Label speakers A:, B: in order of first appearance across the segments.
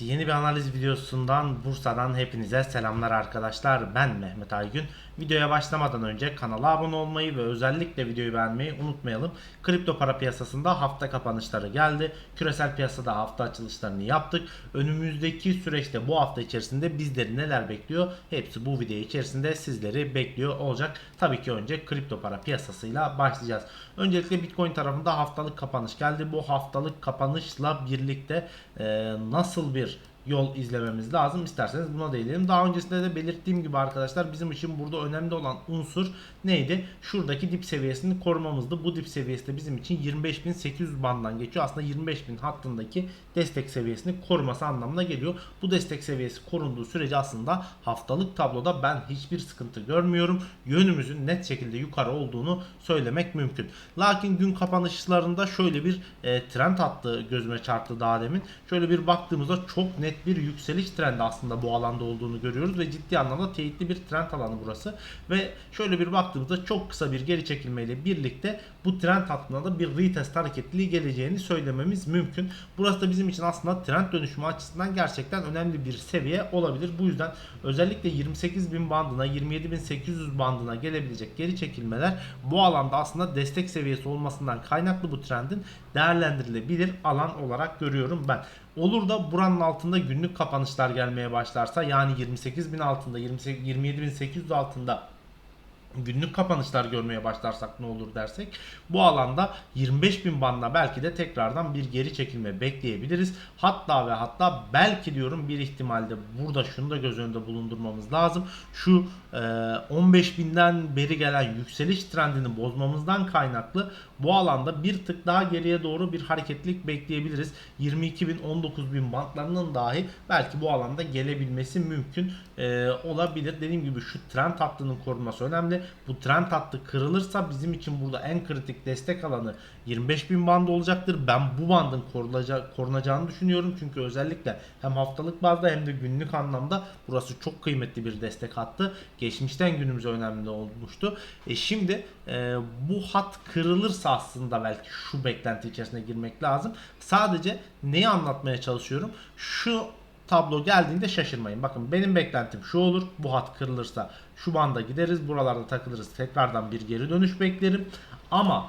A: yeni bir analiz videosundan Bursa'dan hepinize selamlar arkadaşlar. Ben Mehmet Aygün. Videoya başlamadan önce kanala abone olmayı ve özellikle videoyu beğenmeyi unutmayalım. Kripto para piyasasında hafta kapanışları geldi. Küresel piyasada hafta açılışlarını yaptık. Önümüzdeki süreçte bu hafta içerisinde bizleri neler bekliyor? Hepsi bu video içerisinde sizleri bekliyor olacak. Tabii ki önce kripto para piyasasıyla başlayacağız. Öncelikle Bitcoin tarafında haftalık kapanış geldi. Bu haftalık kapanışla birlikte e, nasıl bir decir, yol izlememiz lazım. İsterseniz buna değinelim. Daha öncesinde de belirttiğim gibi arkadaşlar bizim için burada önemli olan unsur neydi? Şuradaki dip seviyesini korumamızdı. Bu dip seviyesi de bizim için 25.800 banddan geçiyor. Aslında 25.000 hattındaki destek seviyesini koruması anlamına geliyor. Bu destek seviyesi korunduğu sürece aslında haftalık tabloda ben hiçbir sıkıntı görmüyorum. Yönümüzün net şekilde yukarı olduğunu söylemek mümkün. Lakin gün kapanışlarında şöyle bir e, trend hattı gözüme çarptı daha demin. Şöyle bir baktığımızda çok net bir yükseliş trendi aslında bu alanda olduğunu görüyoruz ve ciddi anlamda teyitli bir trend alanı burası. Ve şöyle bir baktığımızda çok kısa bir geri çekilmeyle birlikte bu trend hattına da bir retest hareketliliği geleceğini söylememiz mümkün. Burası da bizim için aslında trend dönüşümü açısından gerçekten önemli bir seviye olabilir. Bu yüzden özellikle 28.000 bandına 27.800 bandına gelebilecek geri çekilmeler bu alanda aslında destek seviyesi olmasından kaynaklı bu trendin değerlendirilebilir alan olarak görüyorum ben. Olur da buranın altında günlük kapanışlar gelmeye başlarsa yani 28.000 altında 28 27.800 altında günlük kapanışlar görmeye başlarsak ne olur dersek bu alanda 25.000 bandına belki de tekrardan bir geri çekilme bekleyebiliriz. Hatta ve hatta belki diyorum bir ihtimalde burada şunu da göz önünde bulundurmamız lazım. Şu e, 15.000'den beri gelen yükseliş trendini bozmamızdan kaynaklı bu alanda bir tık daha geriye doğru bir hareketlilik bekleyebiliriz. 22.000 19.000 bantlarının dahi belki bu alanda gelebilmesi mümkün e, olabilir. Dediğim gibi şu trend hattının korunması önemli. Bu trend hattı kırılırsa bizim için burada en kritik destek alanı 25.000 bandı olacaktır. Ben bu bandın korunacak, korunacağını düşünüyorum. Çünkü özellikle hem haftalık bazda hem de günlük anlamda burası çok kıymetli bir destek hattı. Geçmişten günümüze önemli olmuştu. E şimdi e, bu hat kırılırsa aslında belki şu beklenti içerisine girmek lazım. Sadece neyi anlatmaya çalışıyorum? Şu tablo geldiğinde şaşırmayın. Bakın benim beklentim şu olur. Bu hat kırılırsa şu banda gideriz. Buralarda takılırız. Tekrardan bir geri dönüş beklerim. Ama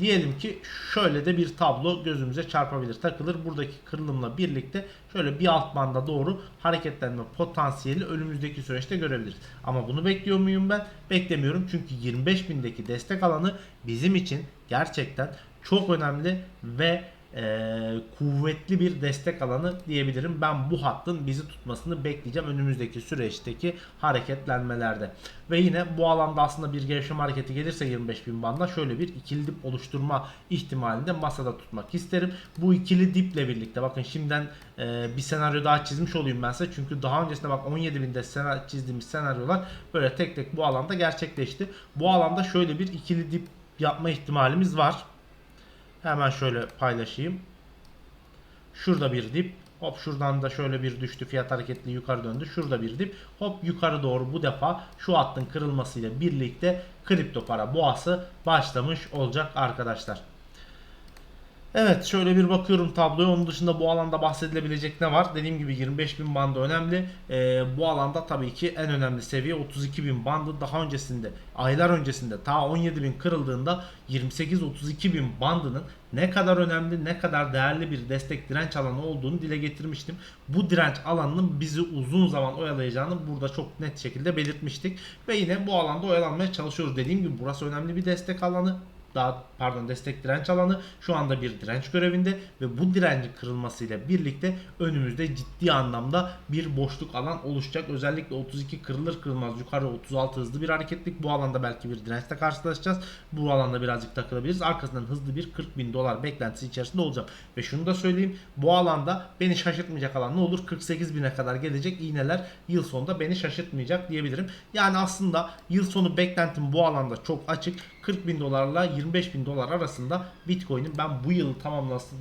A: diyelim ki şöyle de bir tablo gözümüze çarpabilir. Takılır. Buradaki kırılımla birlikte şöyle bir alt banda doğru hareketlenme potansiyeli önümüzdeki süreçte görebiliriz. Ama bunu bekliyor muyum ben? Beklemiyorum. Çünkü 25.000'deki destek alanı bizim için gerçekten çok önemli ve e, kuvvetli bir destek alanı diyebilirim. Ben bu hattın bizi tutmasını bekleyeceğim önümüzdeki süreçteki hareketlenmelerde. Ve yine bu alanda aslında bir gevşeme hareketi gelirse 25.000 banda şöyle bir ikili dip oluşturma ihtimalini de masada tutmak isterim. Bu ikili diple birlikte bakın şimdiden e, bir senaryo daha çizmiş olayım ben size. Çünkü daha öncesinde bak 17.000'de sena çizdiğimiz senaryolar böyle tek tek bu alanda gerçekleşti. Bu alanda şöyle bir ikili dip yapma ihtimalimiz var. Hemen şöyle paylaşayım. Şurada bir dip. Hop şuradan da şöyle bir düştü. Fiyat hareketli yukarı döndü. Şurada bir dip. Hop yukarı doğru bu defa şu hattın kırılmasıyla birlikte kripto para boğası başlamış olacak arkadaşlar. Evet şöyle bir bakıyorum tabloya. Onun dışında bu alanda bahsedilebilecek ne var? Dediğim gibi 25.000 bandı önemli. Ee, bu alanda tabii ki en önemli seviye 32.000 bandı. Daha öncesinde aylar öncesinde ta 17.000 kırıldığında 28-32.000 bandının ne kadar önemli ne kadar değerli bir destek direnç alanı olduğunu dile getirmiştim. Bu direnç alanının bizi uzun zaman oyalayacağını burada çok net şekilde belirtmiştik. Ve yine bu alanda oyalanmaya çalışıyoruz. Dediğim gibi burası önemli bir destek alanı daha pardon destek direnç alanı şu anda bir direnç görevinde ve bu direncin kırılmasıyla birlikte önümüzde ciddi anlamda bir boşluk alan oluşacak. Özellikle 32 kırılır kırılmaz yukarı 36 hızlı bir hareketlik. Bu alanda belki bir dirençle karşılaşacağız. Bu alanda birazcık takılabiliriz. Arkasından hızlı bir 40 bin dolar beklentisi içerisinde olacağım. Ve şunu da söyleyeyim. Bu alanda beni şaşırtmayacak alan ne olur? 48 bine kadar gelecek iğneler yıl sonunda beni şaşırtmayacak diyebilirim. Yani aslında yıl sonu beklentim bu alanda çok açık. 40 bin dolarla 25 bin dolar arasında Bitcoin'in ben bu yıl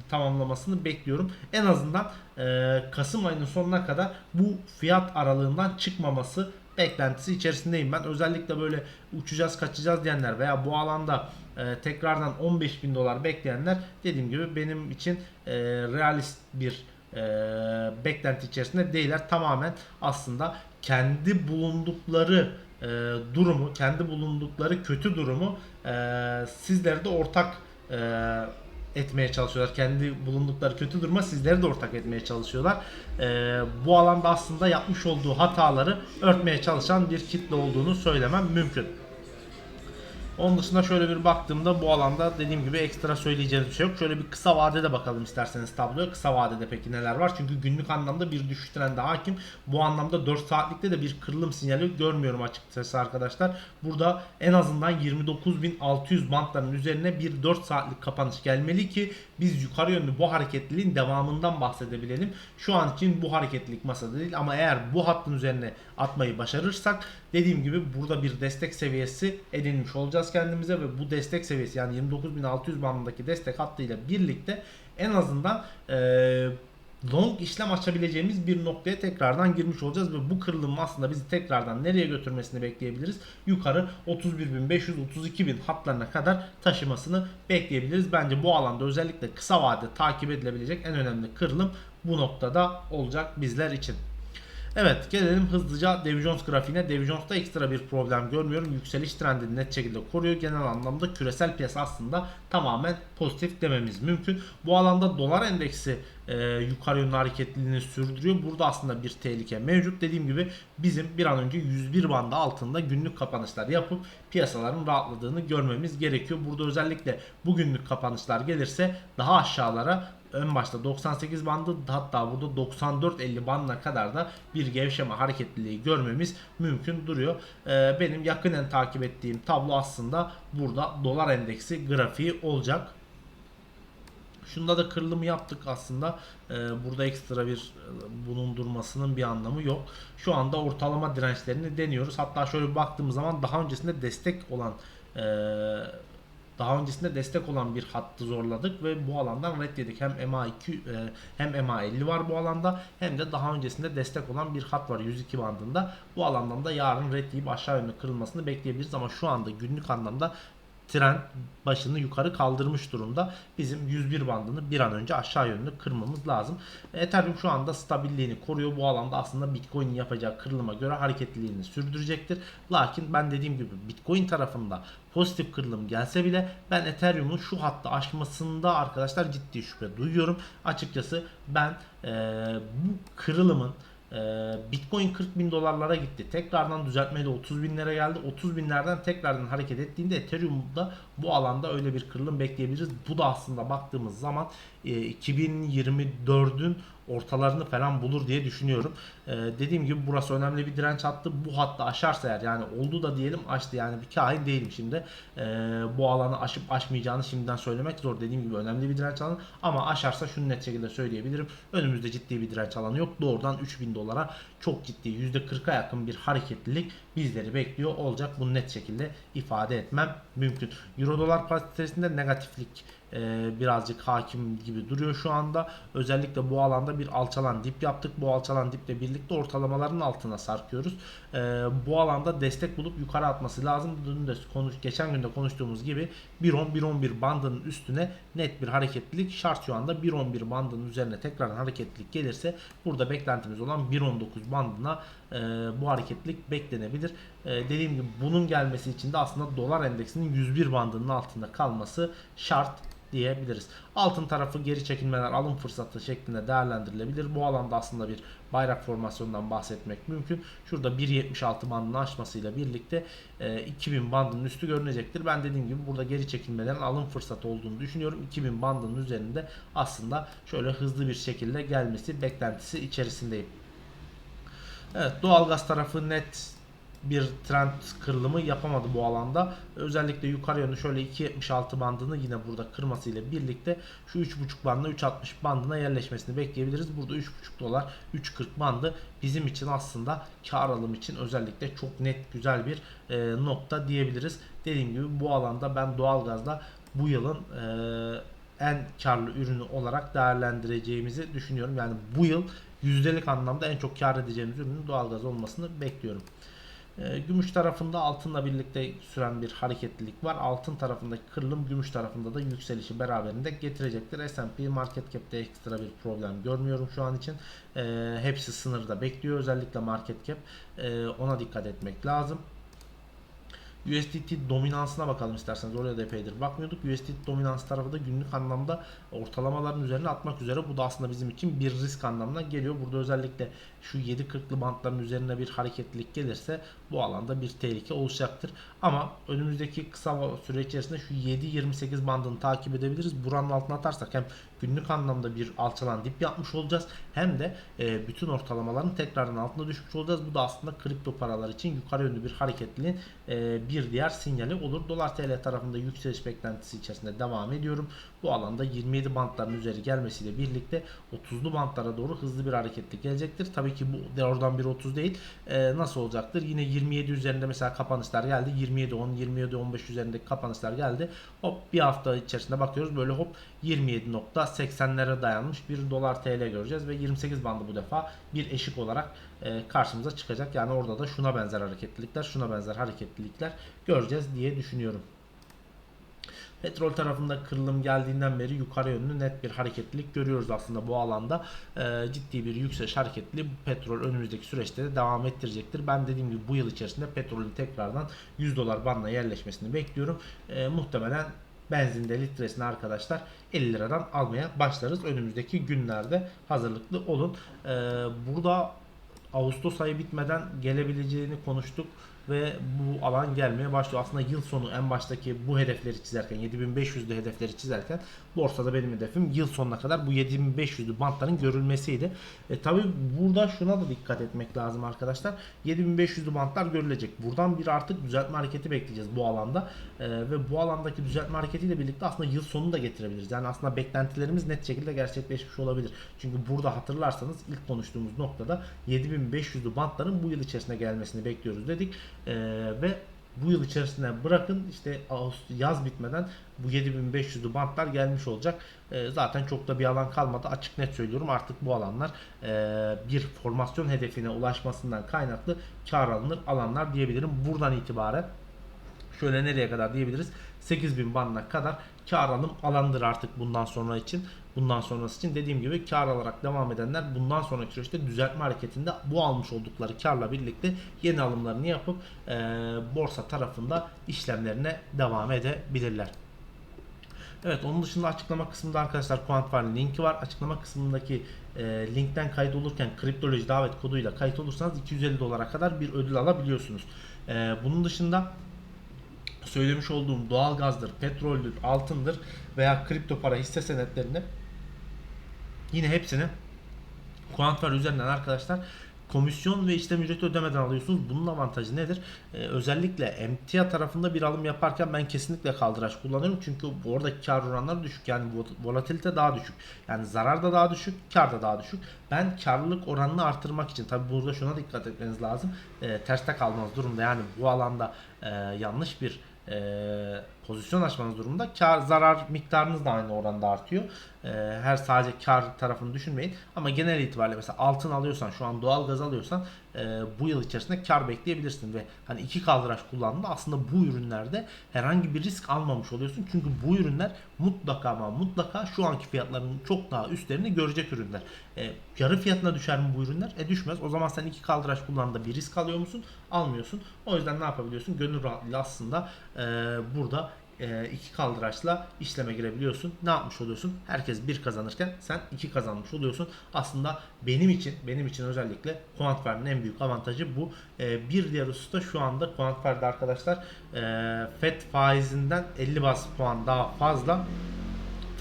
A: tamamlamasını bekliyorum. En azından e, Kasım ayının sonuna kadar bu fiyat aralığından çıkmaması beklentisi içerisindeyim ben. Özellikle böyle uçacağız kaçacağız diyenler veya bu alanda e, tekrardan 15 bin dolar bekleyenler dediğim gibi benim için e, realist bir e, beklenti içerisinde değiller. Tamamen aslında kendi bulundukları e, durumu, kendi bulundukları kötü durumu e, sizlere de ortak e, etmeye çalışıyorlar. Kendi bulundukları kötü duruma sizleri de ortak etmeye çalışıyorlar. E, bu alanda aslında yapmış olduğu hataları örtmeye çalışan bir kitle olduğunu söylemem mümkün. Onun dışında şöyle bir baktığımda bu alanda dediğim gibi ekstra söyleyeceğimiz bir şey yok. Şöyle bir kısa vadede bakalım isterseniz tabloya. Kısa vadede peki neler var? Çünkü günlük anlamda bir düşüş trendi hakim. Bu anlamda 4 saatlikte de bir kırılım sinyali görmüyorum açıkçası arkadaşlar. Burada en azından 29.600 bantların üzerine bir 4 saatlik kapanış gelmeli ki biz yukarı yönlü bu hareketliliğin devamından bahsedebilelim. Şu an için bu hareketlilik masada değil ama eğer bu hattın üzerine atmayı başarırsak dediğim gibi burada bir destek seviyesi edinmiş olacağız kendimize ve bu destek seviyesi yani 29.600 bandındaki destek hattıyla birlikte en azından eee long işlem açabileceğimiz bir noktaya tekrardan girmiş olacağız ve bu kırılım aslında bizi tekrardan nereye götürmesini bekleyebiliriz? Yukarı 31.500-32.000 hatlarına kadar taşımasını bekleyebiliriz. Bence bu alanda özellikle kısa vade takip edilebilecek en önemli kırılım bu noktada olacak bizler için. Evet gelelim hızlıca Dow Jones grafiğine. Dow Jones'ta ekstra bir problem görmüyorum. Yükseliş trendini net şekilde koruyor. Genel anlamda küresel piyasa aslında tamamen pozitif dememiz mümkün. Bu alanda dolar endeksi e, yukarı yönlü hareketliliğini sürdürüyor. Burada aslında bir tehlike mevcut. Dediğim gibi bizim bir an önce 101 bandı altında günlük kapanışlar yapıp piyasaların rahatladığını görmemiz gerekiyor. Burada özellikle bugünlük kapanışlar gelirse daha aşağılara ön başta 98 bandı hatta burada 94-50 bandına kadar da bir gevşeme hareketliliği görmemiz mümkün duruyor. Ee, benim yakinen takip ettiğim tablo aslında burada dolar endeksi grafiği olacak. Şunda da kırılımı yaptık aslında. Ee, burada ekstra bir e, bulundurmasının bir anlamı yok. Şu anda ortalama dirençlerini deniyoruz. Hatta şöyle baktığımız zaman daha öncesinde destek olan e, daha öncesinde destek olan bir hattı zorladık ve bu alandan red yedik. Hem MA2 e, hem MA50 var bu alanda hem de daha öncesinde destek olan bir hat var 102 bandında. Bu alandan da yarın red yiyip aşağı yönlü kırılmasını bekleyebiliriz ama şu anda günlük anlamda trend başını yukarı kaldırmış durumda. Bizim 101 bandını bir an önce aşağı yönlü kırmamız lazım. Ethereum şu anda stabilliğini koruyor. Bu alanda aslında Bitcoin'in yapacağı kırılıma göre hareketliliğini sürdürecektir. Lakin ben dediğim gibi Bitcoin tarafında pozitif kırılım gelse bile ben Ethereum'un şu hattı aşmasında arkadaşlar ciddi şüphe duyuyorum. Açıkçası ben e, bu kırılımın ee, Bitcoin 40 bin dolarlara gitti. Tekrardan düzeltmeyle 30 binlere geldi. 30 binlerden tekrardan hareket ettiğinde Ethereum'da bu alanda öyle bir kırılım bekleyebiliriz. Bu da aslında baktığımız zaman 2024'ün e, ortalarını falan bulur diye düşünüyorum. Ee, dediğim gibi burası önemli bir direnç hattı. Bu hatta aşarsa eğer yani oldu da diyelim açtı yani bir kain değilim şimdi. Ee, bu alanı aşıp aşmayacağını şimdiden söylemek zor. Dediğim gibi önemli bir direnç alanı ama aşarsa şunu net şekilde söyleyebilirim. Önümüzde ciddi bir direnç alanı yok. Doğrudan 3000 dolara çok ciddi %40'a yakın bir hareketlilik bizleri bekliyor olacak. Bunu net şekilde ifade etmem mümkün. Euro dolar paritesinde negatiflik e, birazcık hakim gibi duruyor şu anda. Özellikle bu alanda bir alçalan dip yaptık. Bu alçalan diple birlikte ortalamaların altına sarkıyoruz. E, bu alanda destek bulup yukarı atması lazım. Dün de konuş, geçen günde konuştuğumuz gibi 1.10-1.11 bandının üstüne net bir hareketlilik şart şu anda. 1.11 bandının üzerine tekrar hareketlilik gelirse burada beklentimiz olan 1.19 bandına e, bu hareketlilik beklenebilir. E, dediğim gibi bunun gelmesi için de aslında dolar endeksinin 101 bandının altında kalması şart diyebiliriz. Altın tarafı geri çekilmeler alım fırsatı şeklinde değerlendirilebilir. Bu alanda aslında bir bayrak formasyonundan bahsetmek mümkün. Şurada 1.76 bandını aşmasıyla birlikte e, 2000 bandının üstü görünecektir. Ben dediğim gibi burada geri çekilmelerin alım fırsatı olduğunu düşünüyorum. 2000 bandının üzerinde aslında şöyle hızlı bir şekilde gelmesi beklentisi içerisindeyim. Evet doğalgaz tarafı net bir trend kırılımı yapamadı bu alanda. Özellikle yukarı yönlü şöyle 2.76 bandını yine burada kırmasıyla birlikte şu 3.5 bandına 3.60 bandına yerleşmesini bekleyebiliriz. Burada 3.5 dolar 3.40 bandı bizim için aslında kar alım için özellikle çok net güzel bir e, nokta diyebiliriz. Dediğim gibi bu alanda ben doğalgazda bu yılın e, en karlı ürünü olarak değerlendireceğimizi düşünüyorum. Yani bu yıl yüzdelik anlamda en çok kar edeceğimiz ürünün doğalgaz olmasını bekliyorum. E, gümüş tarafında altınla birlikte süren bir hareketlilik var. Altın tarafındaki kırılım gümüş tarafında da yükselişi beraberinde getirecektir. S&P market cap'te ekstra bir problem görmüyorum şu an için. E, hepsi sınırda bekliyor. Özellikle market cap. E, ona dikkat etmek lazım. USDT dominansına bakalım isterseniz. Oraya da epeydir bakmıyorduk. USDT dominans tarafı da günlük anlamda ortalamaların üzerine atmak üzere. Bu da aslında bizim için bir risk anlamına geliyor. Burada özellikle şu 7.40'lı bantların üzerine bir hareketlilik gelirse bu alanda bir tehlike oluşacaktır. Ama önümüzdeki kısa süre içerisinde şu 7.28 bandını takip edebiliriz. Buranın altına atarsak hem günlük anlamda bir alçalan dip yapmış olacağız. Hem de e, bütün ortalamaların tekrardan altına düşmüş olacağız. Bu da aslında kripto paralar için yukarı yönlü bir hareketliliğin e, bir diğer sinyali olur. Dolar TL tarafında yükseliş beklentisi içerisinde devam ediyorum. Bu alanda 27 bantların üzeri gelmesiyle birlikte 30'lu bantlara doğru hızlı bir hareketlik gelecektir. Tabii ki bu oradan bir 30 değil. E, nasıl olacaktır? Yine 27 üzerinde mesela kapanışlar geldi. 27 10 27 15 üzerindeki kapanışlar geldi. Hop bir hafta içerisinde bakıyoruz böyle hop 27.80'lere dayanmış bir dolar TL göreceğiz ve 28 bandı bu defa bir eşik olarak e, karşımıza çıkacak. Yani orada da şuna benzer hareketlilikler, şuna benzer hareketlilikler göreceğiz diye düşünüyorum. Petrol tarafında kırılım geldiğinden beri yukarı yönlü net bir hareketlilik görüyoruz aslında bu alanda. E, ciddi bir yükseliş hareketliliği bu petrol önümüzdeki süreçte de devam ettirecektir. Ben dediğim gibi bu yıl içerisinde petrolün tekrardan 100 dolar bandına yerleşmesini bekliyorum. E, muhtemelen benzinde litresini arkadaşlar 50 liradan almaya başlarız. Önümüzdeki günlerde hazırlıklı olun. Ee, burada Ağustos ayı bitmeden gelebileceğini konuştuk ve bu alan gelmeye başlıyor. Aslında yıl sonu en baştaki bu hedefleri çizerken 7500'lü hedefleri çizerken borsada benim hedefim yıl sonuna kadar bu 7500'lü bantların görülmesiydi. E, tabi burada şuna da dikkat etmek lazım arkadaşlar. 7500'lü bantlar görülecek. Buradan bir artık düzeltme hareketi bekleyeceğiz bu alanda. E, ve bu alandaki düzeltme hareketiyle birlikte aslında yıl sonunu da getirebiliriz. Yani aslında beklentilerimiz net şekilde gerçekleşmiş olabilir. Çünkü burada hatırlarsanız ilk konuştuğumuz noktada 7500'lü bantların bu yıl içerisinde gelmesini bekliyoruz dedik. E, ve bu yıl içerisinde bırakın işte Ağustos, yaz bitmeden bu 7500'lü bantlar gelmiş olacak. E, zaten çok da bir alan kalmadı. Açık net söylüyorum artık bu alanlar e, bir formasyon hedefine ulaşmasından kaynaklı kar alınır alanlar diyebilirim. Buradan itibaren şöyle nereye kadar diyebiliriz? 8000 bandına kadar kar alım alandır artık bundan sonra için. Bundan sonrası için dediğim gibi kar alarak devam edenler bundan sonraki süreçte düzeltme hareketinde bu almış oldukları karla birlikte yeni alımlarını yapıp e, borsa tarafında işlemlerine devam edebilirler. Evet onun dışında açıklama kısmında arkadaşlar Quantify linki var. Açıklama kısmındaki e, linkten kayıt olurken kriptoloji davet koduyla kayıt olursanız 250 dolara kadar bir ödül alabiliyorsunuz. E, bunun dışında söylemiş olduğum doğalgazdır, petroldür, altındır veya kripto para hisse senetlerini yine hepsini Quantware üzerinden arkadaşlar komisyon ve işlem ücreti ödemeden alıyorsunuz. Bunun avantajı nedir? Ee, özellikle emtia tarafında bir alım yaparken ben kesinlikle kaldıraç kullanıyorum. Çünkü oradaki kar oranları düşük. Yani volatilite daha düşük. Yani zarar da daha düşük, kar da daha düşük. Ben karlılık oranını artırmak için tabi burada şuna dikkat etmeniz lazım. Ee, terste kalmanız durumda yani bu alanda e, yanlış bir e, pozisyon açmanız durumunda kar zarar miktarınız da aynı oranda artıyor. E, her sadece kar tarafını düşünmeyin. Ama genel itibariyle mesela altın alıyorsan şu an doğal gaz alıyorsan e, bu yıl içerisinde kar bekleyebilirsin ve hani iki kaldıraç kullandığında aslında bu ürünlerde herhangi bir risk almamış oluyorsun. Çünkü bu ürünler mutlaka ama mutlaka şu anki fiyatlarının çok daha üstlerini görecek ürünler. E, yarı fiyatına düşer mi bu ürünler? E düşmez. O zaman sen iki kaldıraç kullandığında bir risk alıyor musun? Almıyorsun. O yüzden ne yapabiliyorsun? Gönül rahatlığıyla aslında e, burada e, iki kaldıraçla işleme girebiliyorsun. Ne yapmış oluyorsun? Herkes bir kazanırken sen iki kazanmış oluyorsun. Aslında benim için benim için özellikle Quantware'nin en büyük avantajı bu. E, bir diğer husus da şu anda Quantware'de arkadaşlar e, FED faizinden 50 bas puan daha fazla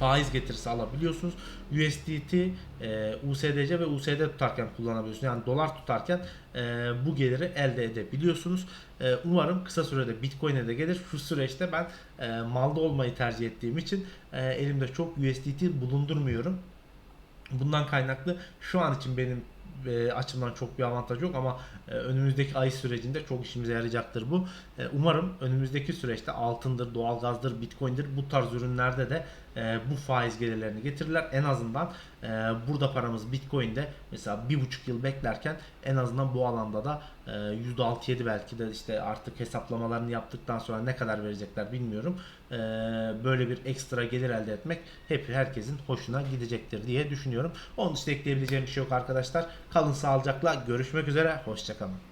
A: faiz getirisi alabiliyorsunuz. USDT, e, USDC ve USD tutarken kullanabiliyorsunuz. Yani dolar tutarken e, bu geliri elde edebiliyorsunuz. E, umarım kısa sürede Bitcoin'e de gelir. Şu süreçte ben e, malda olmayı tercih ettiğim için e, elimde çok USDT bulundurmuyorum. Bundan kaynaklı şu an için benim e, açımdan çok bir avantaj yok ama önümüzdeki ay sürecinde çok işimize yarayacaktır bu. E, umarım önümüzdeki süreçte altındır, doğalgazdır, bitcoin'dir bu tarz ürünlerde de e, bu faiz gelirlerini getirirler. En azından e, burada paramız bitcoin'de mesela bir buçuk yıl beklerken en azından bu alanda da e, %6-7 belki de işte artık hesaplamalarını yaptıktan sonra ne kadar verecekler bilmiyorum. E, böyle bir ekstra gelir elde etmek hep herkesin hoşuna gidecektir diye düşünüyorum. Onun dışında ekleyebileceğim bir şey yok arkadaşlar. Kalın sağlıcakla görüşmek üzere. Hoşçakalın. Başkanım.